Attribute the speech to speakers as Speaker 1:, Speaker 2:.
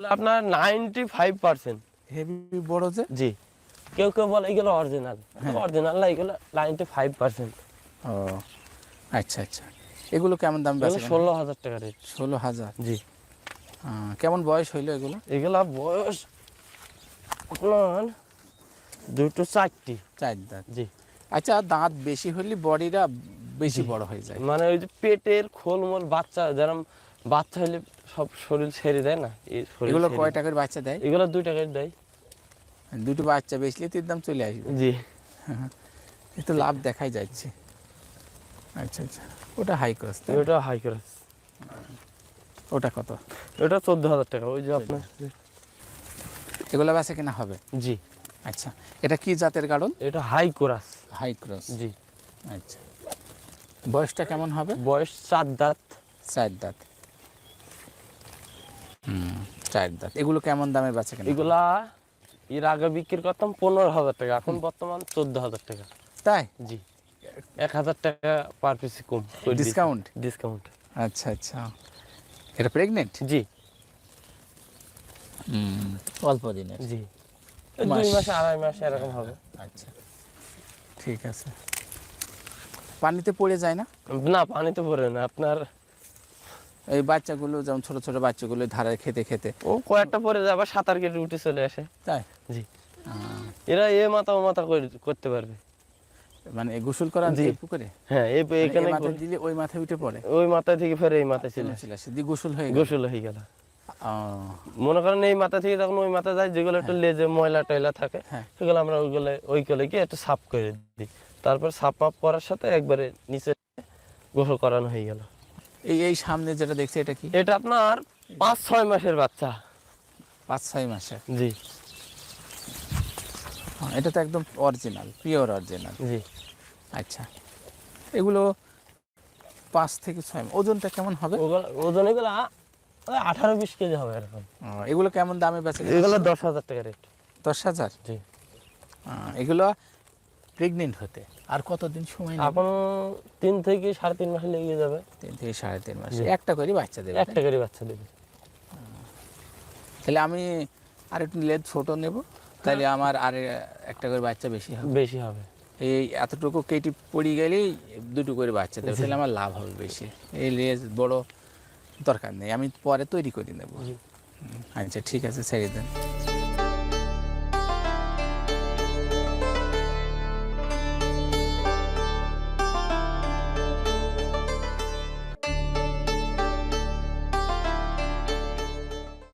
Speaker 1: আপনার ninety five percent
Speaker 2: heavy বড় যে?
Speaker 1: জি। কেউ কেউ বলে এগুলো অরিজিনাল
Speaker 2: হ্যাঁ।
Speaker 1: অরিজিনাল না এগুলো নাইনটি ফাইভ পার্সেন্ট
Speaker 2: ও আচ্ছা আচ্ছা। এগুলো কেমন দাম বেচে
Speaker 1: ষোলো হাজার টাকা রেট
Speaker 2: ষোলো হাজার?
Speaker 1: জি।
Speaker 2: কেমন বয়স হইল এগুলো?
Speaker 1: এগুলা বয়স আপনার দুটো চারটি।
Speaker 2: চার দাঁত।
Speaker 1: জি।
Speaker 2: আচ্ছা দাঁত বেশি হলে বডিটা বেশি বড় হয়ে যায়।
Speaker 1: মানে ওই যে পেটের খোলমোল বাচ্চা যেরকম বাচ্চা হলে সব শরীর ছেড়ে দেয় না?
Speaker 2: এগুলো কয় টাকার বাচ্চা দেয়?
Speaker 1: এগুলো দুই টাকায় দেয়।
Speaker 2: দুটো বাচ্চা বেচলে তির দাম চলে আসবে।
Speaker 1: জি।
Speaker 2: একটু লাভ দেখাই যাচ্ছে। আচ্ছা আচ্ছা। ওটা হাই ক্রস
Speaker 1: ওটা হাই ক্লাস
Speaker 2: ওটা কত?
Speaker 1: ওটা চোদ্দ হাজার টাকা ওই যে আপনার
Speaker 2: এগুলো বেচা কেনা হবে?
Speaker 1: জি।
Speaker 2: আচ্ছা। এটা কি জাতের গাড়ল
Speaker 1: এটা হাই কোরাস
Speaker 2: হাই ক্রস
Speaker 1: জি।
Speaker 2: আচ্ছা। বয়সটা কেমন হবে?
Speaker 1: বয়স চার দাঁত।
Speaker 2: চার দাঁত। চার দাঁত। এগুলো কেমন দামে বেচা কেনা?
Speaker 1: এগুলা এর আগে বিক্রি করতাম পনেরো হাজার টাকা এখন বর্তমান চোদ্দ হাজার টাকা।
Speaker 2: তাই?
Speaker 1: জি। এক হাজার টাকা পার পিস কম।
Speaker 2: ডিসকাউন্ট
Speaker 1: ডিসকাউন্ট
Speaker 2: আচ্ছা আচ্ছা। এটা প্রেগনেন্ট
Speaker 1: জি।
Speaker 2: অল্প দিনের।
Speaker 1: জি। দুই।
Speaker 2: মাসে
Speaker 1: আড়াই মাসে এরকম হবে।
Speaker 2: আচ্ছা। ঠিক আছে। পানিতে পড়ে যায় না?
Speaker 1: না পানিতে পড়ে না। আপনার
Speaker 2: এই বাচ্চাগুলো যেমন ছোট ছোট বাচ্চাগুলো ধারে খেতে খেতে।
Speaker 1: ও কয়েকটা পরে যায় আবার সাঁতার কেটে উঠে চলে আসে।
Speaker 2: তাই?
Speaker 1: জি। এরা এ মাথা ও মাথা করতে পারবে।
Speaker 2: মানে গোসল করান
Speaker 1: জি।
Speaker 2: এই পুকুরে?
Speaker 1: হ্যাঁ এই
Speaker 2: মানে
Speaker 1: এখানে করে-
Speaker 2: দিলে ওই উঠে পড়ে?
Speaker 1: ওই মাথা থেকে ফের এই মাথায় চলে আসে।
Speaker 2: চলে আসে। দিয়ে গোসল হয়ে
Speaker 1: গোসল হয়ে গেল। মনে করেন এই মাথা থেকে যখন ওই মাথা যায় যেগুলো একটু লেজে ময়লা টয়লা থাকে
Speaker 2: হ্যাঁ।
Speaker 1: সেগুলো আমরা ওইগুলো ওই কলে গিয়ে একটু সাফ করে দিই। তারপর সাফ মাপ করার সাথে একবারে নিচে গোসল করানো হয়ে গেল।
Speaker 2: এই এই সামনে যেটা দেখছি এটা কি?
Speaker 1: এটা আপনার পাঁচ ছয় মাসের বাচ্চা।
Speaker 2: পাঁচ ছয় মাসে
Speaker 1: জি।
Speaker 2: হ্যাঁ, এটা তো একদম অরিজিনাল পিওর অরিজিনাল
Speaker 1: জি।
Speaker 2: আচ্ছা। এগুলো পাঁচ থেকে ছয় মাস। ওজনটা কেমন হবে?
Speaker 1: ওগুলো ওজন এগুলো আঠারো বিশ কেজি হবে এরকম।
Speaker 2: এগুলো কেমন দামে বেচে
Speaker 1: এগুলো দশ হাজার টাকা রেট।
Speaker 2: দশ হাজার?
Speaker 1: জি।
Speaker 2: এগুলো প্রেগনেন্ট হতে। আর কতদিন সময়?
Speaker 1: এখন তিন থেকে সাড়ে তিন মাসে লেগে যাবে।
Speaker 2: তিন থেকে সাড়ে তিন মাস। একটা করে বাচ্চা দেবে।
Speaker 1: একটা করে বাচ্চা দেবে।
Speaker 2: তাহলে আমি আর একটু লেদ ছোট নেব। তাহলে আমার আর একটা করে বাচ্চা বেশি হবে।
Speaker 1: বেশি হবে।
Speaker 2: এই এতটুকু কেটে পড়ে গেলেই দুটো করে বাচ্চা দেবে। তাহলে আমার লাভ হবে বেশি। এই লেজ বড় দরকার নেই। আমি পরে তৈরি করে নেব। আচ্ছা ঠিক আছে ছেড়ে দেন।